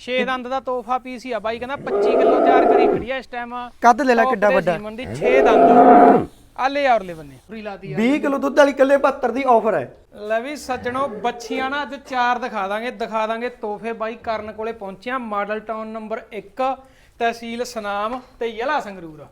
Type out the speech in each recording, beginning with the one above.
6 ਦੰਦ ਦਾ ਤੋਹਫਾ ਪੀਸ ਹੀ ਆ ਬਾਈ ਕਹਿੰਦਾ 25 ਕਿਲੋ ਤਿਆਰ ਕਰੀ ਖੜੀ ਆ ਇਸ ਟਾਈਮ ਕੱਦ ਲੈ ਲੈ ਕਿੱਡਾ ਵੱਡਾ। ਸੀਮਨ ਦੀ 6 ਦੰਦ। ਆਲੇ ਔਰਲੇ ਬੰਨੇ। ਪੂਰੀ ਲਾਤੀ ਆ। 20 ਕਿਲੋ ਦੁੱਧ ਵਾਲੀ ਕੱਲੇ 72 ਦੀ ਆਫਰ ਹੈ। ਲੈ ਵੀ ਸੱਜਣੋ ਬੱਚੀਆਂ ਨਾ ਅੱਜ ਚਾਰ ਦਿਖਾ ਦਾਂਗੇ ਦਿਖਾ ਦਾਂਗੇ ਤੋਹਫੇ ਬਾਈ ਕਰਨ ਕੋਲੇ ਪਹੁੰਚਿਆ। ਮਾਡਲ ਟਾਊਨ ਨੰਬਰ 1 ਤਹਿਸੀਲ ਸਨਾਮ ਤੇ ਜ਼ਿਲ੍ਹਾ ਸੰਗਰੂਰ।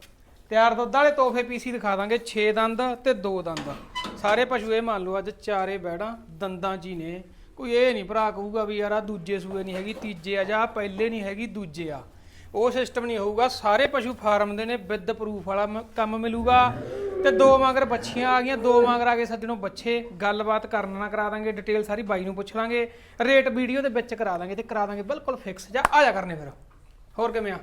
ਤਿਆਰ ਦੁੱਧ ਵਾਲੇ ਤੋਹਫੇ ਪੀਸੀ ਦਿਖਾ ਦਾਂਗੇ 6 ਦੰਦ ਤੇ 2 ਦੰਦ। ਸਾਰੇ ਪਸ਼ੂ ਇਹ ਮੰਨ ਲਓ ਅੱਜ ਚਾਰੇ ਬੈੜਾਂ ਦੰਦਾਂ ਹੀ ਨੇ। ਕੋਈ ਇਹ ਨਹੀਂ ਭਰਾ ਕਹੂਗਾ ਵੀ ਯਾਰ ਆ ਦੂਜੇ ਸੂਏ ਨਹੀਂ ਹੈਗੀ ਤੀਜੇ ਆ ਜਾਂ ਆਹ ਪਹਿਲੇ ਨਹੀਂ ਹੈਗੀ ਦੂਜੇ ਆ। ਉਹ ਸਿਸਟਮ ਨਹੀਂ ਹੋਊਗਾ ਸਾਰੇ ਪਸ਼ੂ ਫਾਰਮ ਦੇ ਨੇ ਵਿਦ ਪ੍ਰੂਫ ਵਾਲਾ ਮ- ਕੰਮ ਮਿਲੂਗਾ। ਤੇ ਦੋ ਮਗਰ ਬੱਚੀਆਂ ਆ ਗਈਆਂ ਦੋ ਮਗਰ ਆ ਗਏ ਸੱਜਣੋਂ ਬੱਚੇ ਗੱਲਬਾਤ ਕਰਨ ਨਾਲ ਕਰਾ ਦਾਂਗੇ ਡਿਟੇਲ ਸਾਰੀ ਬਾਈ ਨੂੰ ਪੁੱਛ ਲਾਂਗੇ ਰੇਟ ਵੀਡੀਓ ਦੇ ਵਿੱਚ ਕਰਾ ਦਾਂਗੇ ਤੇ ਕਰਾ ਦਾਂਗੇ ਬਿਲਕੁਲ ਫਿਕਸ ਜਾ ਆ ਜਾ ਕਰਨੇ ਫਿਰ। ਹੋਰ ਕਿਵੇਂ ਆ?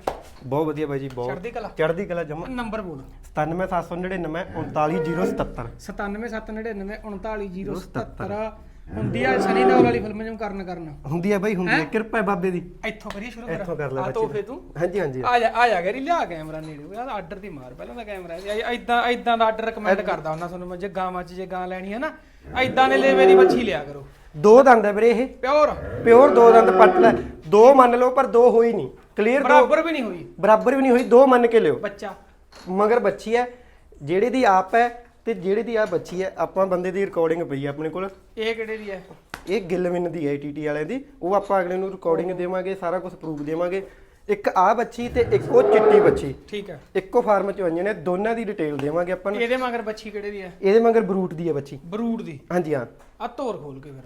ਬਹੁਤ ਵਧੀਆ ਬਾਈ ਜੀ ਬਹੁਤ। ਚੜ੍ਹਦੀ ਕਲਾ। ਚੜ੍ਹਦੀ ਕਲਾ ਜਮਾ। ਨੰਬਰ ਬੋਲ। 97799 39077 97799 ਹੁੰਦੀ ਆ ਸਨੀ ਦੇਓਲ ਵਾਲੀ ਫਿਲਮ ਜਿਵੇਂ ਕਰਨ ਕਰਨ। ਹੁੰਦੀ ਹੈ ਬਾਈ ਹੁੰਦੀ ਹੈ? ਕਿਰਪਾ ਹੈ ਬਾਬੇ ਦੀ। ਇੱਥੋਂ ਕਰੀਏ ਸ਼ੁਰੂ ਇੱਥੋਂ ਕਰ। ਲੈ ਆ ਤੋਹਫੇ ਤੂੰ। ਹਾਂਜੀ ਹਾਂਜੀ। ਆ ਜਾ ਆ ਜਾ ਗਰੀ ਲਿਆ ਕੈਮਰਾ ਨੇੜੇ। ਯਾਰ ਆਰਡਰ ਦੀ ਮਾਰ ਪਹਿਲਾਂ ਦਾ ਕੈਮਰਾ ਐਦਾਂ ਐਦਾਂ ਦਾ ਆਰਡਰ ਰეკਮੈਂਡ ਕਰਦਾ ਹੁੰਦਾ ਤੁਹਾਨੂੰ ਮੈਂ ਜੇ ਗਾਵਾਂ 'ਚ ਜੇ ਗਾਂ ਲੈਣੀ ਹੈ ਨਾ ਐਦਾਂ ਦੇ ਲੇਵੇ ਦੀ ਮੱਛੀ ਲਿਆ ਕਰੋ। ਦੋ ਦੰਦ ਹੈ ਵੀਰੇ ਇਹ। ਪਿਓਰ। ਪਿਓਰ ਦੋ ਦੰਦ ਪੱਟ ਲੈ। ਦੋ ਮੰਨ ਲਓ ਪਰ ਦੋ ਹੋਈ ਨਹੀਂ। ਕਲੀਅਰ ਦੋ। ਬਰਾਬਰ ਵੀ ਨਹੀਂ ਹੋਈ। ਬਰਾਬਰ ਵੀ ਨਹੀਂ ਹੋਈ ਦੋ ਮੰਨ ਕੇ ਲਿਓ। ਬੱਚਾ। ਮਗਰ ਬੱਚੀ ਹੈ ਜਿਹੜੇ ਦੀ ਆਪ ਹੈ ਤੇ ਜਿਹੜੇ ਦੀ ਆ ਬੱਚੀ ਹੈ ਆਪਾਂ ਬੰਦੇ ਦੀ ਰਿਕਾਰਡਿੰਗ ਪਈ ਹੈ ਆਪਣੇ ਕੋਲ। ਇਹ ਕਿਹੜੇ ਦੀ ਹੈ? ਇਹ ਗਿੱਲਵਿਨ ਦੀ ਹੈ ਟੀਟੀ ਵਾਲਿਆਂ ਦੀ। ਉਹ ਆਪਾਂ ਅਗਲੇ ਨੂੰ ਰਿਕਾਰਡਿੰਗ ਦੇਵਾਂਗੇ ਸਾਰਾ ਕੁਝ ਪ੍ਰੂਫ ਦੇਵਾਂਗੇ। ਇੱਕ ਆ ਬੱਚੀ ਤੇ ਇੱਕ ਉਹ ਚਿੱਟੀ ਬੱਚੀ। ਠੀਕ ਹੈ। ਇੱਕੋ ਫਾਰਮ ਚ ਆਈਆਂ ਨੇ ਦੋਨਾਂ ਦੀ ਡਿਟੇਲ ਦੇਵਾਂਗੇ ਆਪਾਂ ਨੂੰ। ਇਹਦੇ ਮਗਰ ਬੱਚੀ ਕਿਹੜੇ ਦੀ ਹੈ? ਇਹਦੇ ਮਗਰ ਬਰੂਟ ਦੀ ਹੈ ਬੱਚੀ। ਬਰੂਡ ਦੀ? ਹਾਂਜੀ ਹਾਂ। ਆ ਤੋਰ ਖੋਲ ਕੇ ਫਿਰ।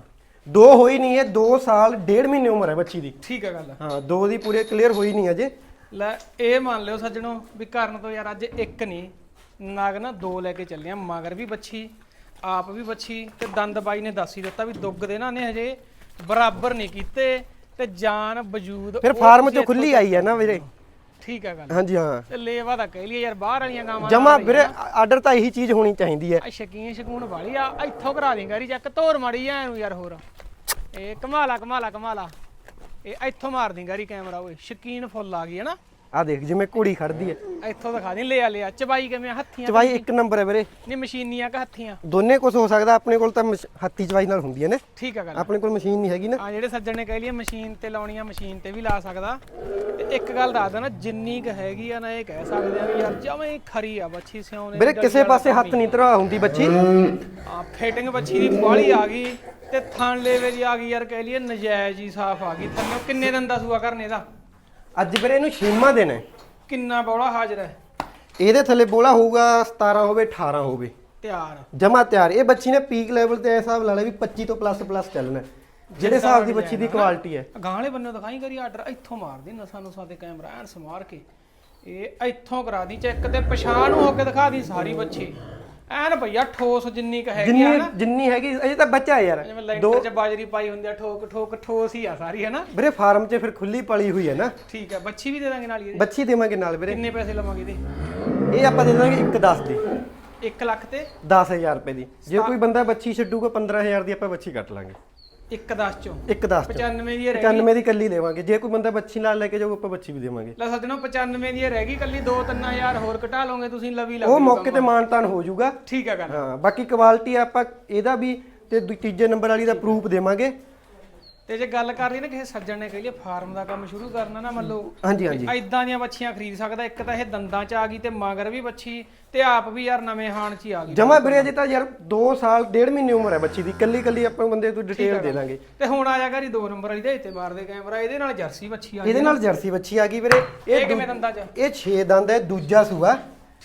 ਦੋ ਹੋਈ ਨਹੀਂ ਹੈ 2 ਸਾਲ ਡੇਢ ਮਹੀਨੇ ਉਮਰ ਹੈ ਬੱਚੀ ਦੀ। ਠੀਕ ਹੈ ਗੱਲ ਹਾਂ। ਦੋ ਦੀ ਪੂਰੇ ਕਲੀਅਰ ਹੋਈ ਨਹੀਂ ਅਜੇ। ਲੈ ਇਹ ਮੰਨ ਲਿਓ ਸੱਜਣੋ ਵੀ ਕਰਨ ਤੋਂ ਯਾਰ ਅੱਜ ਇੱਕ ਨਹੀਂ। ਨਗ ਨਾ ਦੋ ਲੈ ਕੇ ਚੱਲੇ ਆ ਮਗਰ ਵੀ ਬੱਚੀ ਆਪ ਵੀ ਬੱਚੀ ਤੇ ਦੰਦ ਬਾਈ ਨੇ ਦੱਸ ਹੀ ਦਿੱਤਾ ਵੀ ਦੁੱਗ ਦੇ ਨਾ ਨੇ ਹਜੇ ਬਰਾਬਰ ਨਹੀਂ ਕੀਤੇ ਤੇ ਜਾਨ ਵਜੂਦ ਫਿਰ ਫਾਰਮ ਚੋਂ ਖੁੱਲੀ ਆਈ ਹੈ ਨਾ ਵੀਰੇ। ਠੀਕ ਹੈ ਗੱਲ। ਹਾਂਜੀ ਹਾਂ। ਤੇ ਲੇਵਾ ਤਾਂ ਕਹਿ ਲਈਏ ਯਾਰ ਬਾਹਰ ਵਾਲੀਆਂ ਗਾਵਾਂ ਜਮਾ ਵੀਰੇ ਆਰਡਰ ਤਾਂ ਇਹੀ ਚੀਜ਼ ਹੋਣੀ ਚਾਹੀਦੀ ਹੈ ਆ ਸ਼ਕੀਨ ਸ਼ਕੂਨ ਵਾਲੀ ਆ ਇੱਥੋਂ ਕਰਾ ਦੇਂਗਾ ਰੀ ਚੱਕ ਤੋਰ ਮਾੜੀ ਆ ਇਹਨੂੰ ਯਾਰ ਹੋਰ। ਇਹ ਕਮਾਲਾ ਕਮਾਲਾ ਕਮਾਲਾ। ਇਹ ਇੱਥੋਂ ਮਾਰ ਦੇਂਗਾ ਰੀ ਕੈਮਰਾ ਓਏ ਸ਼ਕੀਨ ਫੁੱਲ ਆ ਗਈ ਹੈ ਨਾ। ਆ ਦੇਖ ਜਿਵੇਂ ਘੋੜੀ ਖੜਦੀ ਹੈ। ਇੱਥੋਂ ਦਿਖਾ ਦੇ ਲਿਆ ਲਿਆ ਚਬਾਈ ਕਿਵੇਂ ਆ? ਹੱਥੀਆਂ ਚਵਾਈ ਇੱਕ ਨੰਬਰ ਹੈ ਵੀਰੇ। ਨਹੀਂ ਮਸ਼ੀਨੀਆਂ ਕਿ ਹੱਥੀਆਂ? ਦੋਨੇ ਕੁਝ ਹੋ ਸਕਦਾ ਆਪਣੇ ਕੋਲ ਤਾਂ ਮਸ਼- ਹੱਥੀ ਚਵਾਈ ਨਾਲ ਹੁੰਦੀਆਂ ਨੇ। ਠੀਕ ਆ ਗੱਲ। ਆਪਣੇ ਕੋਲ ਮਸ਼ੀਨ ਨਹੀਂ ਹੈਗੀ ਨਾ। ਆ ਜਿਹੜੇ ਸੱਜਣ ਨੇ ਕਹਿ ਲਈ ਮਸ਼ੀਨ ਤੇ ਲਾਉਣੀਆਂ ਮਸ਼ੀਨ ਤੇ ਵੀ ਲਾ ਸਕਦਾ। ਤੇ ਇੱਕ ਗੱਲ ਦੱਸ ਦੇਣਾ ਜਿੰਨੀ ਕ ਹੈਗੀ ਆ ਨਾ ਇਹ ਕਹਿ ਸਕਦੇ ਆ ਵੀ ਯਾਰ ਜਵੇਂ ਖਰੀ ਆ ਬੱਚੀ ਸਿਉਂ ਨੇ ਵੀਰੇ ਕਿਸੇ ਪਾਸੇ ਹੱਥ ਨਹੀਂ ਧਰਾ ਹੁੰਦੀ ਬੱਚੀ। ਆ ਫਿਟਿੰਗ ਬੱਚੀ ਦੀ ਬਾਲੀ ਆ ਗਈ ਤੇ ਥਣ ਲੇਵੇ ਦੀ ਆ ਗਈ ਯਾਰ ਕਹਿ ਲਈਏ ਨਜਾਇਜ਼ ਹੀ ਸਾਫ਼ ਆ ਗਈ। ਥੱਲੇ ਕਿੰਨੇ ਦਿਨ ਦਾ ਸੂਆ ਕਰਨੇ ਦਾ? ਅੱਜ ਵੀਰੇ ਇਹਨੂੰ ਛੇਮਾ ਦੇਣਾ ਹੈ। ਕਿੰਨਾ ਬੌਲਾ ਹਾਜ਼ਰ ਹੈ? ਇਹਦੇ ਥੱਲੇ ਬੋਲਾ ਹੋਊਗਾ 17 ਹੋਵੇ 18 ਹੋਵੇ। ਤਿਆਰ। ਜਮਾ ਤਿਆਰ। ਇਹ ਬੱਚੀ ਨੇ ਪੀਕ ਲੈਵਲ ਤੇ ਇਹ ਹਿਸਾਬ ਲਾ ਲਿਆ ਵੀ 25 ਤੋਂ ਪਲੱਸ ਪਲੱਸ ਚੱਲਣਾ। ਹੈ। ਜਿਹੜੇ ਹਿਸਾਬ ਦੀ ਬੱਚੀ ਦੀ ਕੁਆਲਿਟੀ ਹੈ। ਗਾਂ ਵਾਲੇ ਬੰਨੇ ਦਿਖਾਈ ਕਰੀ ਆਰਡਰ ਇੱਥੋਂ ਮਾਰਦੀ ਨਸਾਂ ਨੂੰ ਸਾਡੇ ਕੈਮਰਾ ਐਨ ਸਮਾਰ ਕੇ। ਇਹ ਇੱਥੋਂ ਕਰਾ ਦੀ ਚੈੱਕ ਤੇ ਪਛਾਣ ਹੋ ਕੇ ਦਿਖਾ ਦੀ ਸਾਰੀ ਬੱਚੀ। ਐਨ ਭਈਆ ਠੋਸ ਜਿੰਨੀ ਕ ਹੈਗੀ ਆ ਜਿੰਨੀ ਨਾ ਜਿੰਨੀ ਹੈਗੀ ਅਜੇ ਤਾਂ ਬੱਚਾ ਹੈ ਯਾਰ। ਜਿਵੇਂ ਲੈਂਟਰ ਚ ਬਾਜਰੀ ਪਾਈ ਹੁੰਦੀ ਆ ਠੋਕ ਠੋਕ ਠੋਸ ਹੀ ਆ ਸਾਰੀ ਹੈ ਨਾ ਵੀਰੇ ਫਾਰਮ 'ਚ ਫਿਰ ਖੁੱਲੀ ਪਲੀ ਹੋਈ ਹੈ ਨਾ। ਠੀਕ ਹੈ ਬੱਚੀ ਵੀ ਦੇ ਦਾਂਗੇ ਨਾਲ ਹੀ ਇਹਦੇ। ਬੱਚੀ ਦੇਵਾਂਗੇ ਨਾਲ ਵੀਰੇ। ਕਿੰਨੇ ਪੈਸੇ ਲਵਾਂਗੇ ਇਹਦੇ? ਇਹ ਆਪਾਂ ਦੇ ਦਾਂਗੇ 1 10 ਦੀ। 1 ਲੱਖ ਤੇ? 10000 ਰੁਪਏ ਦੀ। ਜੇ ਕੋਈ ਬੰਦਾ ਬੱਚੀ ਛੱਡੂਗਾ 15000 ਦੀ ਆਪਾਂ ਬੱਚੀ ਕੱਟ ਲਾਂਗੇ। 1 10 ਚੋਂ। 1 10 95 ਦੀ ਇਹ ਰਹਿ 95 ਦੀ ਕੱਲੀ ਦੇਵਾਂਗੇ। ਜੇ ਕੋਈ ਬੰਦਾ ਬੱਚੀ ਨਾਲ ਲੈ ਕੇ ਜਾਊਗਾ ਆਪਾਂ ਬੱਚੀ ਵੀ ਦੇਵਾਂਗੇ। ਲੈ ਸੱਜਣੋ 95 ਦੀ ਰਹਿ ਗਈ ਕੱਲੀ 2-3000 ਹੋਰ ਘਟਾ ਲਓਗੇ ਤੁਸੀਂ ਲਵੀ ਲੱਗ ਉਹ ਮੌਕੇ ਤੇ ਮਾਨਤਾਨ ਹੋ ਜਾਊਗਾ। ਠੀਕ ਹੈ ਗੱਲ ਹਾਂ ਬਾਕੀ ਕੁਆਲਿਟੀ ਆਪਾਂ ਇਹਦਾ ਵੀ ਤੇ ਦੂ- ਤੀਜੇ ਨੰਬਰ ਵਾਲੀ ਦਾ ਪ੍ਰੂਫ ਦੇਵਾਂਗੇ। ਤੇ ਜੇ ਗੱਲ ਕਰ ਲਈ ਨਾ ਕਿਸੇ ਸੱਜਣ ਨੇ ਕਹੀ ਲਈ ਫਾਰਮ ਦਾ ਕੰਮ ਸ਼ੁਰੂ ਕਰਨਾ ਨਾ ਮੰਨ ਲਓ ਹਾਂਜੀ ਹਾਂਜੀ। ਐਦਾਂ ਦੀਆਂ ਬੱਚੀਆਂ ਖਰੀਦ ਸਕਦਾ ਇੱਕ ਤਾਂ ਇਹ ਦੰਦਾਂ 'ਚ ਆ ਗਈ ਤੇ ਮਗਰ ਵੀ ਬੱਚੀ ਤੇ ਆਪ ਵੀ ਯਾਰ ਨਵੇਂ ਹਾਣ 'ਚ ਹੀ ਆ ਗਈ। ਜਮਾ ਵੀਰੇ ਅਜੇ ਤਾਂ ਯਾਰ 2 ਸਾਲ ਡੇਢ ਮਹੀਨੇ ਉਮਰ ਹੈ ਬੱਚੀ ਦੀ ਕੱਲੀ ਕੱਲੀ ਆਪਾਂ ਬੰਦੇ ਤੋਂ ਡਿਟੇਲ ਦੇ ਦਾਂਗੇ ਤੇ ਹੁਣ ਆ ਜਾ ਕਰੀ 2 ਨੰਬਰ ਵਾਲੀ ਦੇ ਇੱਥੇ ਮਾਰਦੇ ਕੈਮਰਾ ਇਹਦੇ ਨਾਲ ਜਰਸੀ ਬੱਚੀ ਆ ਗਈ ਇਹਦੇ ਨਾਲ ਜਰਸੀ ਬੱਚੀ ਆ ਗਈ ਵੀਰੇ। ਇਹ ਕਿਵੇਂ ਦੰਦਾਂ 'ਚ? ਇਹ 6 ਦੰਦ ਹੈ ਦੂਜਾ ਸੂਆ।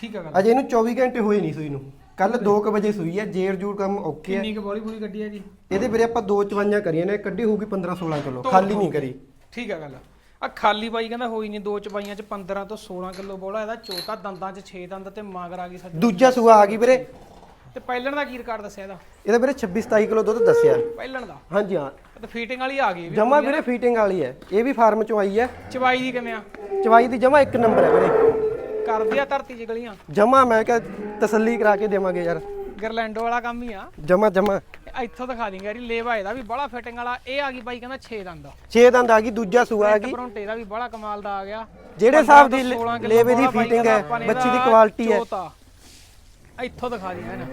ਠੀਕ ਹੈ ਗੱਲ। ਅਜੇ ਇਹਨੂੰ 24 ਘੰਟੇ ਹੋਏ ਨਹੀਂ ਸੂਈ ਨੂੰ। ਕੱਲ 2 ਵਜੇ ਸੂਈ ਹੈ ਜੇਰ ਜੂਰ ਕੰਮ ਓਕੇ ਹੈ ਕਿੰਨੀ ਕੁ ਬੋਲੀ ਪੂਰੀ ਗੱਡੀ ਹੈ ਜੀ? ਇਹਦੇ ਵੀਰੇ ਆਪਾਂ ਦੋ ਚਵਾਈਆਂ ਕਰੀਆਂ ਨੇ ਕੱਢੀ ਹੋਊਗੀ 15 16 ਕਿਲੋ ਖਾਲੀ ਨਹੀਂ ਕਰੀ। ਠੀਕ ਹੈ ਗੱਲ। ਆ ਖਾਲੀ ਬਾਈ ਕਹਿੰਦਾ ਹੋਈ ਨਹੀਂ ਦੋ ਚਬਾਈਆਂ 'ਚ 15 ਤੋਂ 16 ਕਿਲੋ ਬੋਲਾ ਇਹਦਾ ਚੋਤਾ ਦੰਦਾਂ 'ਚ 6 ਦੰਦ ਤੇ ਮਗਰ ਆ ਗਈ ਸੱਜਣ ਦੂਜਾ ਸੂਆ ਆ ਗਈ ਵੀਰੇ। ਤੇ ਪਹਿਲਣ ਦਾ ਕੀ ਰਿਕਾਰਡ ਦੱਸਿਆ ਇਹਦਾ? ਇਹਦਾ ਵੀਰੇ 26 27 ਕਿਲੋ ਦੁੱਧ ਦੱਸਿਆ। ਪਹਿਲਣ ਦਾ? ਹਾਂਜੀ ਹਾਂ। ਤੇ ਫੀਟਿੰਗ ਵਾਲੀ ਆ ਗਈ ਵੀ। ਜਮਾ ਵੀਰੇ ਫੀਟਿੰਗ ਵਾਲੀ ਹੈ। ਇਹ ਵੀ ਫਾਰਮ ਚੋਂ ਆਈ ਹੈ। ਚਬਾਈ ਦੀ ਕਿਵੇਂ ਆ? ਚਵਾਈ ਦੀ ਜਮਾ ਇੱਕ ਨੰਬਰ ਹੈ ਵੀਰੇ। ਕਰਦੀ ਆ ਧਰਤੀ 'ਚ ਗਲੀਆਂ। ਜਮਾ ਮੈਂ ਕਿਹਾ ਤਸੱਲੀ ਕਰਾ ਕੇ ਦੇਵਾਂਗੇ ਯਾਰ। ਗਰਲੈਂਡੋ ਵਾਲਾ ਕੰਮ ਹੀ ਆ। ਜਮਾ ਜਮਾ। ਇੱਥੋਂ ਦਿਖਾ ਦਿੰਗਾ ਯਾਰੀ ਲੇਵਾ ਇਹਦਾ ਵੀ ਬੜਾ ਫਿਟਿੰਗ ਵਾਲਾ। ਇਹ ਆ ਗਈ ਬਾਈ ਕਹਿੰਦਾ 6 ਦੰਦ। 6 ਦੰਦ ਆ ਗਈ ਦੂਜਾ ਸੂਆ ਆ ਗਈ। ਪਰੌਂਟੇ ਦਾ ਵੀ ਬੜਾ ਕਮਾਲ ਦਾ ਆ ਗਿਆ। ਜਿਹੜੇ ਹਿਸਾਬ ਦੀ 15 ਤੋਂ 16 ਕਿੱਲੋ ਲੇਵੇ ਦੀ ਫੀਟਿੰਗ ਹੈ ਬੱਚੀ ਦੀ ਕੁਆਲਿਟੀ ਹੈ। ਇੱਥੋਂ ਦਿਖਾ ਦੀ ਹੈ ਨਾ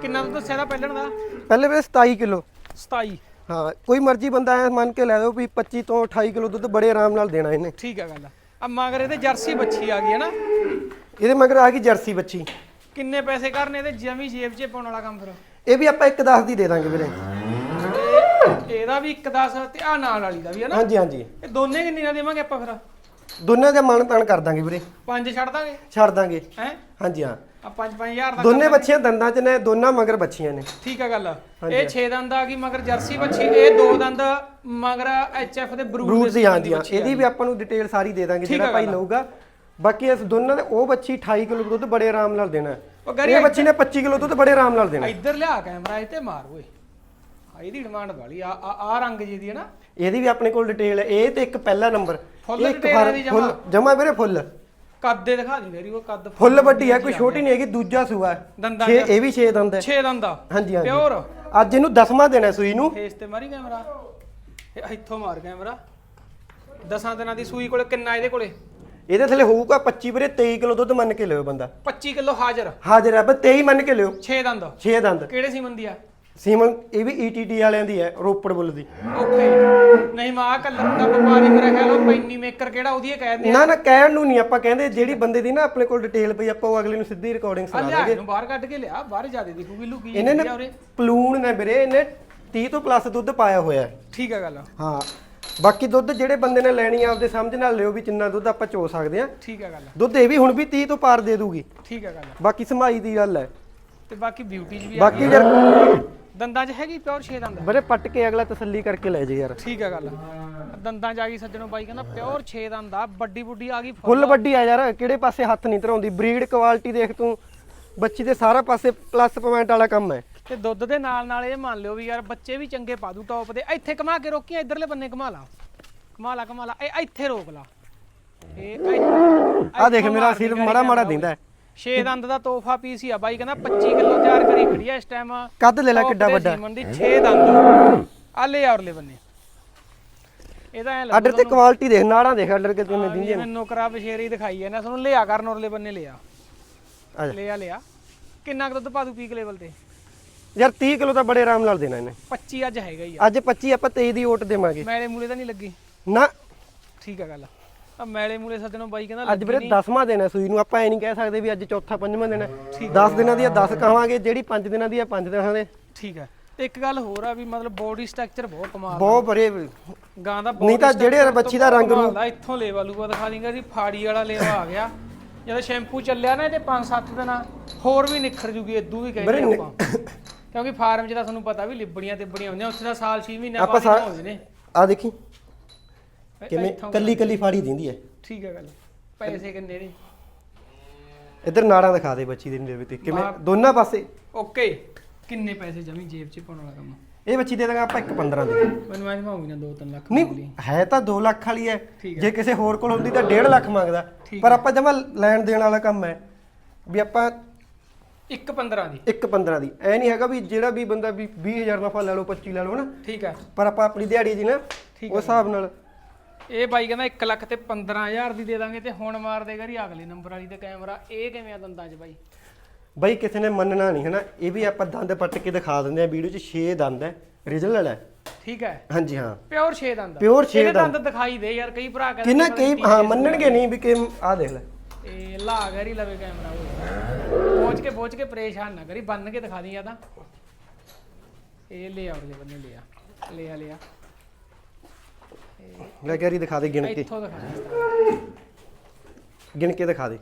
ਕਿੰਨਾ ਦੱਸਿਆ ਦਾ ਪਹਿਲਣ ਦਾ? ਪਹਿਲੇ ਵੀਰੇ 27 ਕਿਲੋ। 27 ਹਾਂ ਕੋਈ ਮਰਜ਼ੀ ਬੰਦਾ ਐ ਮੰਨ ਕੇ ਲੈ ਲਓ ਵੀ 25 ਤੋਂ 28 ਕਿਲੋ ਦੁੱਧ ਬੜੇ ਆਰਾਮ ਨਾਲ ਦੇਣਾ ਇਹਨੇ। ਠੀਕ ਆ ਗੱਲ। ਆ ਮਗਰ ਇਹਦੇ ਜਰਸੀ ਬੱਚੀ ਆ ਗਈ ਹੈ ਨਾ। ਇਹਦੇ ਮਗਰ ਆ ਗਈ ਜਰਸੀ ਬੱਚੀ। ਕਿੰਨੇ ਪੈਸੇ ਕਰਨੇ ਇਹਦੇ? ਜਮੀ ਜੇਬ 'ਚ ਪਾਉਣ ਵਾਲਾ ਕੰਮ ਫਿਰ। ਇਹ ਵੀ ਆਪਾਂ 1.10 ਦੀ ਦੇ ਦਾਂਗੇ ਵੀਰੇ। ਇਹ- ਇਹਦਾ ਵੀ 1.10 ਤੇ ਆ ਨਾਲ ਵਾਲੀ ਦਾ ਵੀ ਹੈ ਨਾ। ਹਾਂਜੀ ਹਾਂਜੀ। ਇਹ ਦੋਨੇ ਕਿੰਨੀਆਂ ਦੇਵਾਂਗੇ ਆਪਾਂ ਫਿਰ? ਦੋਨਾਂ ਦਾ ਮਨ ਤਾਨ ਕਰ ਦਾਂਗੇ ਵੀਰੇ। ਪੰਜ ਛੱਡ ਦਾਂਗੇ? ਛੱਡ ਦਾਂਗੇ। ਹੈ? ਹਾਂਜੀ ਹਾਂ। ਆ 5-5000 ਦਾ ਦੋਨੇ ਬੱਚੀਆਂ ਦੰਦਾਂ 'ਚ ਨੇ ਦੋਨਾਂ ਮਗਰ ਬੱਚੀਆਂ ਨੇ। ਠੀਕ ਆ ਗੱਲ। ਇਹ 6 ਦੰਦ ਆ ਗਈ ਮਗਰ ਜਰਸੀ ਬੱਚੀ ਇਹ ਦੋ ਦੰਦ ਮਗਰ ਐਚਐਫ ਦੇ ਬਰੂਟ ਦੀ ਹਾਂਜੀ ਹਾਂ। ਇਹਦੀ ਵੀ ਆਪਾਂ ਨੂੰ ਡਿਟੇਲ ਸਾਰੀ ਦੇ ਦਾਂਗੇ ਜਿਹੜਾ ਭਾਈ। ਲਊਗਾ। ਬਾਕੀ ਇਸ ਦੋਨਾਂ ਦੇ ਉਹ ਬੱਚੀ 28 ਕਿਲੋ ਦੁੱਧ ਬੜੇ ਆਰਾਮ ਨਾਲ ਦੇਣਾ। ਇਹ ਬੱਚੀ ਨੇ 25 ਕਿਲੋ ਦੁੱਧ ਬੜੇ ਆਰਾਮ ਨਾਲ ਦੇਣਾ। ਇੱਧਰ ਲਿਆ ਕੈਮਰਾ ਇਹ ਤੇ ਮਾਰ ਓਏ। ਆ ਇਹਦੀ ਡਿਮਾਂਡ ਵਾਲੀ ਆ ਆ ਰੰਗ ਜੀ ਦੀ ਹੈ ਨਾ। ਇਹਦੀ ਵੀ ਆਪਣੇ ਕੋਲ ਡਿਟੇਲ ਹੈ ਇਹ ਤੇ ਇੱਕ ਪਹਿਲਾ ਨੰਬਰ ਫੁੱਲ detail ਇਹਦੀ ਜਮਾਂ? ਫੁੱਲ ਜਮਾ ਵੀਰੇ ਫੁੱਲ। ਕੱਦ ਦੇ ਦਿਖਾ ਦੀ ਮੇਰੀ ਉਹ ਕੱਦ ਫੁੱਲ ਵੱਡੀ ਹੈ ਕੋਈ ਛੋਟੀ ਨਹੀਂ ਹੈਗੀ ਦੂਜਾ ਸੂਆ ਹੈ। ਦੰਦਾਂ 6 ਇਹ ਵੀ 6 ਦੰਦ ਹੈ। 6 ਦੰਦ ਆ। ਹਾਂਜੀ ਹਾਂਜੀ। ਪਿਓਰ। ਅੱਜ ਇਹਨੂੰ 10ਵਾਂ ਦਿਨ ਹੈ ਸੂਈ ਨੂੰ। ਫੇਸ ਤੇ ਮਾਰੀ ਕੈਮਰਾ। ਇਹ ਇੱਥੋਂ ਮਾਰ ਕੈਮਰਾ। ਦਸਾਂ ਦਿਨਾਂ ਦੀ ਸੂਈ ਕੋਲੇ ਕਿੰਨਾ ਇਹਦੇ ਕੋਲੇ? ਇਹਦੇ ਥੱਲੇ ਹੋਊਗਾ 25 ਵੀਰੇ 23 ਕਿਲੋ ਦੁੱਧ ਮੰਨ ਕੇ ਲਿਓ ਬੰਦਾ। 25 ਕਿਲੋ ਹਾਜ਼ਰ। ਹਾਜ਼ਰ ਹੈ ਬਸ 23 ਮੰਨ ਕੇ ਲਿਓ। 6 ਦੰਦ। 6 ਦੰਦ। ਕਿਹੜੇ ਸੀਮਨ ਦੀ ਆ? ਸੀਮਨ ਇਹ ਵੀ ETT ਵਾਲਿਆਂ ਦੀ ਹੈ ਰੋਪੜ ਬੁੱਲ ਦੀ। ਓਕੇ। ਨਹੀਂ ਮਾ ਕਲਰ ਦਾ ਵਪਾਰੀ ਮੇਰਾ ਖਿਆਲ ਉਹ ਪੈਨੀ ਮੇਕਰ ਕਿਹੜਾ ਉਹਦੀ ਇਹ ਕਹਿ ਦਿੰਦੇ ਨਾ ਨਾ ਕਹਿਣ ਨੂੰ ਨਹੀਂ ਆਪਾਂ ਕਹਿੰਦੇ ਜਿਹੜੀ ਬੰਦੇ ਦੀ ਨਾ ਆਪਣੇ ਕੋਲ ਡਿਟੇਲ ਪਈ ਆਪਾਂ ਉਹ ਅਗਲੇ ਨੂੰ ਸਿੱਧੀ ਰਿਕਾਰਡਿੰਗ ਸੁਣਾ ਦਾਂਗੇ। ਇਹਨੂੰ ਬਾਹਰ ਕੱਢ ਕੇ ਲਿਆ ਬਾਹਰ ਜਿਆਦੇ ਦਿਖੂਗੀ ਲੁਕੀ ਇਹਨੇ ਨਾ ਪਲੂਣ ਨੇ ਵੀਰੇ ਇਹਨੇ 30 ਤੋਂ ਪਲੱਸ ਦੁੱਧ ਪਾਇਆ ਹੋਇਆ ਹੈ। ਠੀਕ ਆ ਗੱਲ ਹਾਂ ਬਾਕੀ ਦੁੱਧ ਜਿਹੜੇ ਬੰਦੇ ਨੇ ਲੈਣੀ ਆ ਆਪਦੇ ਸਮਝ ਨਾਲ ਲਿਓ ਵੀ ਜਿੰਨਾ ਦੁੱਧ ਆਪਾਂ ਚੋ ਸਕਦੇ ਆ। ਠੀਕ ਆ ਗੱਲ ਦੁੱਧ ਇਹ ਵੀ ਹੁਣ ਵੀ 30 ਤੋਂ ਪਾਰ ਦੇ ਦੂਗੀ। ਠੀਕ ਆ ਗੱਲ ਬਾਕੀ ਸਮਾਈ ਦੀ ਗੱਲ ਹੈ। ਤੇ ਬਾਕੀ ਬਿਊਟੀ ਵੀ ਬਾਕੀ ਯਾਰ ਦੰਦਾਂ 'ਚ ਹੈਗੀ ਪਿਓਰ 6 ਦੰਦ। ਬਰੇ ਪੱਟ ਕੇ ਅਗਲਾ ਤਸੱਲੀ ਕਰਕੇ ਲੈ ਜੇ ਯਾਰ। ਠੀਕ ਆ ਗੱਲ। ਦੰਦਾਂ 'ਚ ਆ ਗਈ ਸੱਜਣੋ ਬਾਈ ਕਹਿੰਦਾ ਪਿਓਰ 6 ਦੰਦ ਆ ਵੱਡੀ ਬੁੱਢੀ ਆ ਗਈ ਫੁੱਲ ਵੱਡੀ ਆ ਯਾਰ ਕਿਹੜੇ ਪਾਸੇ ਹੱਥ ਨਹੀਂ ਧਰਾਉਂਦੀ। ਬਰੀਡ ਕੁਆਲਿਟੀ ਦੇਖ ਤੂੰ ਬੱਚੀ ਦੇ ਸਾਰਾ ਪਾਸੇ ਪਲੱਸ ਪੁਆਇੰਟ ਵਾਲਾ ਕੰਮ ਹੈ। ਤੇ ਦੁੱਧ ਦੇ ਨਾਲ ਨਾਲ ਇਹ ਮੰਨ ਲਿਓ ਵੀ ਯਾਰ ਬੱਚੇ ਵੀ ਚੰਗੇ ਪਾ ਦੂ ਟੌਪ ਦੇ। ਇੱਥੇ ਘਮਾ ਕੇ ਰੋਕੀ ਇਧਰਲੇ ਬੰਨੇ ਘਮਾ ਲਾ। ਘਮਾ ਲਾ ਘਮਾ ਲਾ। ਇਹ ਇੱਥੇ ਰੋਕ ਲਾ। ਇਹ ਆ ਦੇਖ ਮੇਰਾ ਸਿਰ ਮਾੜਾ ਮਾੜਾ ਦਿੰਦਾ 6 ਦੰਦ ਦਾ ਤੋਹਫਾ ਪੀਸ ਹੀ ਆ ਬਾਈ ਕਹਿੰਦਾ 25 ਕਿਲੋ ਤਿਆਰ ਕਰੀ ਖੜੀ ਆ ਇਸ ਟਾਈਮ ਕੱਦ ਲੈ ਲੈ ਕਿੱਡਾ ਵੱਡਾ। ਦੀ 6 ਦੰਦ। ਆ ਲੈ ਔਰਲੇ ਬੰਨੇ। ਇਹਦਾ ਐ ਆਰਡਰ ਤੇ ਕੁਆਲਿਟੀ ਦੇਖ ਨਾੜਾਂ ਦੇਖ ਆਰਡਰ ਕਿਤੇ ਨੇ ਦਿੰਦੀ ਇਹਨੇ ਨੋਕਰਾ ਬਸ਼ੇਰੀ ਦਿਖਾਈ ਐ ਨਾ ਤੁਹਾਨੂੰ ਲਿਆ ਕਰਨ ਔਰਲੇ ਬੰਨੇ ਲਿਆ। ਲਿਆ ਲਿਆ। ਕਿੰਨਾ ਕੁ ਦੁੱਧ ਪਾ ਦੂ ਪੀਕ ਲੈਵਲ ਤੇ? ਯਾਰ 30 ਕਿਲੋ ਤਾਂ ਬੜੇ ਆਰਾਮ ਨਾਲ ਦੇਣਾ ਇਹਨੇ। 25 ਅੱਜ ਹੈਗਾ ਹੀ ਆ। ਅੱਜ 25 ਆਪਾਂ 23 ਦੀ ਓਟ ਦੇਵਾਂਗੇ। ਮੈਲੇ ਮੂਲੇ ਤਾਂ ਨਹੀਂ ਲੱਗੀ। ਨਾ। ਠੀਕ ਆ ਗੱਲ। ਆ ਮੈਲੇ ਮੂਲੇ ਸੱਜਣੋਂ ਬਾਈ ਕਹਿੰਦਾ ਅੱਜ ਵੀਰੇ 10ਵਾਂ ਦਿਨ ਹੈ ਸੂਈ ਨੂੰ ਆਪਾਂ ਐ ਨਹੀਂ ਕਹਿ ਸਕਦੇ ਵੀ ਅੱਜ ਚੌਥਾ ਪੰਜਵਾਂ ਦਿਨ ਹੈ। 10 ਦਿਨਾਂ ਦੀ ਆ 10 ਕਹਾਂਗੇ ਜਿਹੜੀ 5 ਦਿਨਾਂ ਦੀ ਆ 5 ਦਿਨਾਂ ਦੇ। ਠੀਕ ਤੇ ਇੱਕ ਗੱਲ ਹੋਰ ਆ ਵੀ ਮਤਲਬ ਬੋਡੀ ਸਟਰਕਚਰ ਬਹੁਤ ਕਮਾਲ ਬਹੁਤ ਬਰੇ ਗਾਂ ਦਾ ਨਹੀਂ ਤਾਂ ਜਿਹੜੇ ਬੱਚੀ ਦਾ ਰੰਗ ਨੂੰ ਇੱਥੋਂ ਲੇਵਾ ਲੂਆ ਦਿਖਾ ਦਿੰਗਾ ਜੀ ਫਾੜੀ ਵਾਲਾ ਲੇਵਾ ਆ ਗਿਆ। ਜਦੋਂ ਸ਼ੈਂਪੂ ਚੱਲਿਆ ਨਾ ਇਹਦੇ 5-7 ਦਿਨਾਂ ਹੋਰ ਵੀ ਨਿਖਰ ਜੂਗੀ ਇਦੂ ਵੀ ਕਹਿੰਦੇ ਆਪਾਂ। ਕਿਉਂਕਿ ਫਾਰਮ 'ਚ ਤਾਂ ਤੁਹਾਨੂੰ ਪਤਾ ਵੀ ਲਿਬੜੀਆਂ ਤੇ ਬੜੀਆਂ ਹੁੰਦੀਆਂ ਉੱਥੇ ਦਾ ਸਾਲ 6 ਮਹੀਨੇ ਆਪਾਂ ਬਾਅਦ ਹੀ ਹੁੰਦੇ ਨੇ। ਆ ਦੇਖੀ। ਕਿਵੇਂ ਇੱਥੋਂ ਕੱਲੀ ਕੱਲੀ ਫਾੜੀ ਦਿੰਦੀ ਹੈ ਠੀਕ ਆ ਗੱਲ। ਪੈਸੇ ਕਿੰਨੇ ਨੇ? ਇੱਧਰ ਨਾੜਾਂ ਦਿਖਾ ਦੇ ਬੱਚੀ ਦੇ ਨੀਲੇ ਤੇ ਕਿਵੇਂ? ਦੋਨਾਂ ਪਾਸੇ? ਓਕੇ। ਕਿੰਨੇ ਪੈਸੇ ਜਮੀ ਜੇਬ 'ਚ ਪਾਉਣ ਵਾਲਾ ਕੰਮ? ਇਹ ਬੱਚੀ ਦੇ ਦਾਂਗੇ ਆਪਾਂ 1 15 ਦੀ। ਮੈਨੂੰ ਮੈਂ ਜਮਾਉਂਗੀ ਨਾ 2-3 ਲੱਖ ਨਹੀਂ ਹੈ ਤਾਂ 2 ਲੱਖ ਵਾਲੀ ਹੈ ਠੀਕ ਹੈ। ਜੇ ਕਿਸੇ ਹੋਰ ਕੋਲ ਹੁੰਦੀ ਤਾਂ 1.5 ਲੱਖ ਮੰਗਦਾ। ਠੀਕ ਪਰ ਆਪਾਂ ਜਮਾ ਲੈਣ ਦੇਣ ਵਾਲਾ ਕੰਮ ਹੈ ਵੀ ਆਪਾਂ 1-15 ਦੀ। 1 15 ਦੀ। ਐ ਨਹੀਂ ਹੈਗਾ ਵੀ ਜਿਹੜਾ ਵੀ ਬੰਦਾ ਵੀ 20000 ਨਫਾ ਲੈ ਲਓ 25 ਲੈ ਲਓ ਨਾ। ਠੀਕ ਆ ਪਰ ਆਪਾਂ ਆਪਣੀ ਦਿਹਾੜੀ ਦੀ ਨਾ ਠੀਕ ਉਸ ਹਿਸਾਬ ਨਾਲ ਇਹ ਬਾਈ ਕਹਿੰਦਾ 1 ਲੱਖ ਤੇ 15000 ਦੀ ਦੇ ਦਾਂਗੇ ਤੇ ਹੁਣ ਮਾਰ ਦੇਗਾ ਰੀ ਅਗਲੇ ਨੰਬਰ ਵਾਲੀ ਤੇ ਕੈਮਰਾ। ਇਹ ਕਿਵੇਂ ਆ ਦੰਦਾਂ 'ਚ ਬਾਈ? ਬਈ ਕਿਸੇ ਨੇ ਮੰਨਣਾ ਨਹੀਂ ਹਨਾ? ਇਹ ਵੀ ਆਪਾਂ ਦੰਦ ਪੱਟ ਕੇ ਦਿਖਾ ਦਿੰਦੇ ਆ ਵੀਡੀਓ 'ਚ 6 ਦੰਦ ਹੈ। ਰੀਜਨਲ ਹੈ। ਠੀਕ ਹੈ। ਹਾਂਜੀ ਹਾਂ। ਪਿਓਰ 6 ਦੰਦ Pure ਛੇ ਇਹਦੇ ਦੰਦ। ਦਿਖਾਈ ਦੇ ਯਾਰ ਕਈ ਭਰਾ ਕਹਿੰਦੇ ਕਿੰਨਾ ਕਈ ਹਾਂ ਮੰਨਣਗੇ ਨਹੀਂ ਵੀ ਕਿ ਆਹ ਦੇਖ ਲੈ। ਇਹ ਲਾ ਗਰੀ ਲਵੇ ਕੈਮਰਾ ਉਹ। ਪਹੁੰਚ ਕੇ ਪਹੁੰਚ ਕੇ ਪਰੇਸ਼ਾਨ ਨਾ ਕਰੀ ਬੰਨ ਕੇ ਦਿਖਾ ਦੀ ਜਾਂ ਤਾਂ। ਇਹ ਲੈ ਆਉਰਲੇ ਬੰਨੇ ਲਿਆ ਲਿਆ ਲਿਆ ਲੈ ਗੈਰੀ ਦਿਖਾ ਦੇ ਗਿਣ ਕੇ। ਇੱਥੋਂ ਦਿਖਾ ਦੇ। ਗਿਣ ਕੇ ਦਿਖਾ ਦੇ।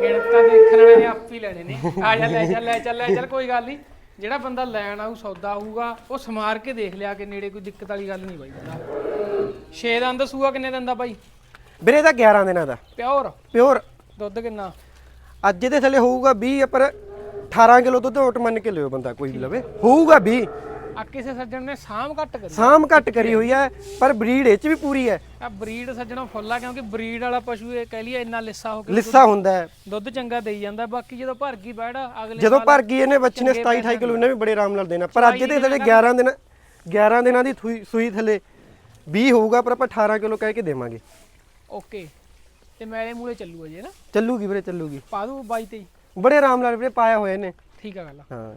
ਗਿਣਤਾ ਦੇਖਣ ਵਾਲੇ ਨੇ ਆਪ ਹੀ ਲੈਣੇ ਨੇ। ਆ ਜਾ ਲੈ ਚੱਲ ਲੈ ਚੱਲ ਲੈ ਚੱਲ ਕੋਈ ਗੱਲ ਨਹੀਂ। ਜਿਹੜਾ ਬੰਦਾ ਲੈਣ ਆਊ ਸੌਦਾ ਆਊਗਾ ਉਹ ਸਮਾਰ ਕੇ ਦੇਖ ਲਿਆ ਕਿ ਨੇੜੇ ਕੋਈ ਦਿੱਕਤ ਵਾਲੀ ਗੱਲ ਨਹੀਂ ਬਾਈ। ਬੰਦਾ 6 ਦੰਦ ਸੂਆ ਕਿੰਨੇ ਦੰਦਾ ਬਾਈ? ਵੀਰੇ ਇਹਦਾ 11 ਦਿਨਾਂ ਦਾ। ਪਿਓਰ? ਪਿਓਰ। ਦੁੱਧ ਕਿੰਨਾ? ਅੱਜ ਇਹਦੇ ਥੱਲੇ ਹੋਊਗਾ 20 ਪਰ 18 ਕਿਲੋ ਦੁੱਧ ਓਟ ਮੰਨ ਕੇ ਲਿਓ ਬੰਦਾ ਕੋਈ ਵੀ ਲਵੇ। ਹੋਊਗਾ 20 ਆ ਕਿਸੇ ਸੱਜਣ ਨੇ ਸਾਮ ਘੱਟ ਕਰੀ। ਸਾਮ ਘੱਟ ਕਰੀ ਹੋਈ ਹੈ ਪਰ ਬਰੀਡ ਇਹ ਚ ਵੀ ਪੂਰੀ ਹੈ। ਆ ਬਰੀਡ ਸੱਜਣੋਂ ਫੁੱਲਾ ਕਿਉਂਕਿ ਬਰੀਡ ਵਾਲਾ ਪਸ਼ੂ ਇਹ ਕਹਿ ਲਈਏ ਇੰਨਾ ਲਿੱਸਾ ਹੋ ਕੇ ਲਿੱਸਾ ਹੁੰਦਾ ਹੈ। ਦੁੱਧ ਚੰਗਾ ਦੇਈ ਜਾਂਦਾ ਬਾਕੀ ਜਦੋਂ ਭਰ ਗਈ ਬੈੜ ਅਗਲੇ ਜਦੋਂ ਸਾਲ ਭਰ ਗਈ ਇਹਨੇ ਬੱਚੇ ਨੇ 27 28 ਕਿਲੋ ਇਹਨੇ ਵੀ ਬੜੇ ਆਰਾਮ ਨਾਲ ਦੇਣਾ ਪਰ ਅੱਜ ਇਹਦੇ ਥੱਲੇ 11 ਦਿਨ 11 ਦਿਨਾਂ ਦੀ ਥੂਈ- ਸੂਈ ਥੱਲੇ 20 ਹੋਊਗਾ ਪਰ ਆਪਾਂ 18 ਕਿਲੋ ਕਹਿ ਕੇ ਦੇਵਾਂਗੇ। ਓਕੇ ਤੇ ਮੈਲੇ ਮੂਲੇ ਚੱਲੂ ਅਜੇ ਨਾ? ਚੱਲੂਗੀ ਵੀਰੇ ਚੱਲੂਗੀ। ਪਾ ਦੂ 22 ਤੇ ਬੜੇ ਆਰਾਮ ਨਾਲ ਵੀਰੇ ਪਾਇਆ ਹੋਇਆ ਇਹਨੇ। ਠੀਕ ਆ ਗੱਲ ਹਾਂ।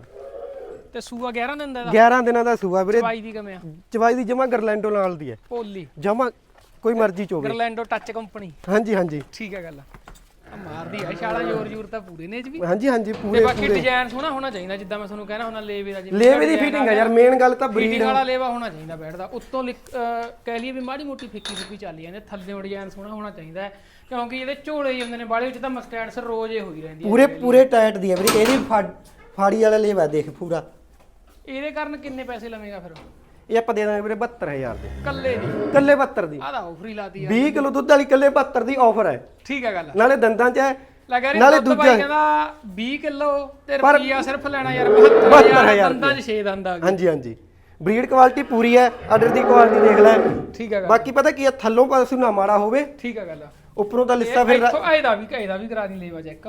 ਤੇ ਸੂਆ 11 ਦਿਨ ਦਾ 11 ਦਿਨਾਂ ਦਾ ਸੂਆ ਵੀਰੇ। ਚਵਾਈ ਦੀ ਕਿਵੇਂ ਆ? ਚਵਾਈ ਦੀ ਜਮਾ ਗਰਲੈਂਡੋ ਨਾਲ ਦੀ ਹੈ। ਪੋਲੀ। ਜਮਾ ਕੋਈ ਮਰਜ਼ੀ ਚੋਵੇ। ਗਰਲੈਂਡੋ ਟੱਚ ਕੰਪਨੀ ਹਾਂਜੀ ਹਾਂਜੀ। ਠੀਕ ਹੈ ਗੱਲ ਆ। ਮਾਰਦੀ ਆ ਛਾਲਾ ਜ਼ੋਰ ਜ਼ੋਰ ਤਾਂ ਪੂਰੇ ਨੇ ਇਹ ਚ ਵੀ। ਹਾਂਜੀ ਹਾਂਜੀ ਤੇ ਪੂਰੇ। ਬਾਕੀ ਡਿਜ਼ਾਈਨ ਸੋਹਣਾ ਹੋਣਾ ਚਾਹੀਦਾ ਜਿੱਦਾਂ ਮੈਂ ਤੁਹਾਨੂੰ ਕਹਿਣਾ ਹੁੰਦਾ ਲੇਵੇ ਦਾ ਜਿਵੇਂ ਲੇਵੇ ਦੀ ਫਿਟਿੰਗ ਹੈ ਯਾਰ ਮੇਨ ਗੱਲ ਤਾਂ ਬਰੀਡ ਵਾਲਾ ਲੇਵਾ ਹੋਣਾ ਚਾਹੀਦਾ ਬੈਠਦਾ ਉੱਤੋਂ ਲਿਕ- ਅਹ ਕਹਿ ਲਈਏ ਵੀ ਮਾੜੀ ਮੋਟੀ ਫਿੱਕੀ ਫਿੱਕੀ ਚੱਲ ਜਾਂਦੇ ਥੱਲੇ ਡਿਜ਼ਾਈਨ ਸੋਹਣਾ ਹੋਣਾ ਚਾਹੀਦਾ ਹੈ। ਕਿਉਂਕਿ ਜਿਹੜੇ ਝੋਲੇ ਹੀ ਹੁੰਦੇ ਨੇ ਬਾਲੇ ਵਿੱਚ ਤਾਂ ਮਸਟੈਂਡ ਸਰ ਰੋਜ਼ ਹੀ ਹੋਈ ਰਹਿੰਦੀ ਹੈ ਪੂਰੇ ਪੂਰੇ ਟਾਈਟ ਦੀ ਹੈ ਵੀਰੇ ਇਹਦੀ ਫਾੜੀ ਵਾਲਾ ਲੇਵਾ ਦੇਖ ਪੂਰਾ। ਇਹਦੇ ਕਾਰਨ ਕਿੰਨੇ ਪੈਸੇ ਲਵੇਂਗਾ ਫਿਰ? ਇਹ ਆਪਾਂ ਦੇ ਦਾਂਗੇ ਵੀਰੇ 72000 ਦੇ। ਕੱਲੇ ਦੀ? ਕੱਲੇ 72 ਦੀ। ਆਹ ਦਾ ਆਫਰ ਲਾਤੀ ਆ 20 ਕਿਲੋ ਦੁੱਧ ਵਾਲੀ ਕੱਲੇ 72 ਦੀ ਆਫਰ ਹੈ। ਠੀਕ ਹੈ ਗੱਲ। ਨਾਲੇ ਦੰਦਾਂ 'ਚ ਹੈ ਲੱਗਾ ਰਹੀ ਨਾਲੇ ਦੂਜਾ- ਕਹਿੰਦਾ 20 ਕਿਲੋ ਤੇ ਪਰ- ਰੁਪਈਆ ਸਿਰਫ ਲੈਣਾ ਯਾਰ 72000 72,000 ਦੰਦਾਂ 'ਚ 6 ਦੰਦ ਆ ਗਏ। ਹਾਂਜੀ ਹਾਂਜੀ। ਬਰੀਡ ਕੁਆਲਿਟੀ ਪੂਰੀ ਹੈ ਆਰਡਰ ਦੀ ਕੁਆਲਿਟੀ ਦੇਖ ਲੈ। ਠੀਕ ਹੈ ਗੱਲ। ਬਾਕੀ ਪਤਾ ਕੀ ਹੈ ਥੱਲੋਂ ਪਾਸੋਂ ਨਾ ਮਾੜਾ ਹੋਵੇ। ਠੀਕ ਹੈ ਗੱਲ। ਉੱਪਰੋਂ ਤਾਂ ਲਿੱਸਾ ਫਿਰ ਇੱਥੋਂ ਇਹਦਾ ਵੀ ਇਹਦਾ ਵੀ ਕਰਾ ਦੀ ਲੇਵਾ ਚੈੱਕ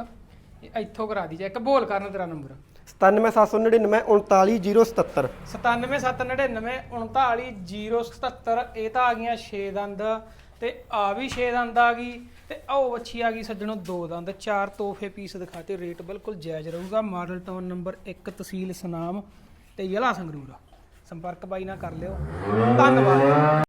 ਇੱਥੋਂ ਕਰਾ ਦੀ ਚੈੱਕ ਬੋਲ ਕਰਨ ਤੇਰਾ ਨੰਬਰ 97799 39077 97799 39077 ਇਹ ਤਾਂ ਆ ਗਈਆਂ 6 ਦੰਦ, ਤੇ ਆ ਵੀ 6 ਦੰਦ ਆ ਗਈ, ਤੇ ਉਹ ਵੱਛੀ ਆ ਗਈ ਸੱਜਣੋ ਦੋ ਦੰਦ। ਚਾਰ ਤੋਹਫੇ ਪੀਸ ਦਿਖਾਤੇ ਰੇਟ ਬਿਲਕੁਲ ਜਾਇਜ਼ ਰਹੂਗਾ। ਮਾਡਲ ਟਾਊਨ ਨੰਬਰ 1 ਤਹਿਸੀਲ ਸਨਾਮ ਤੇ ਜ਼ਿਲ੍ਹਾ ਸੰਗਰੂਰ। ਸੰਪਰਕ ਬਾਈ ਨਾਲ ਕਰ ਲਿਓ। ਧੰਨਵਾਦ।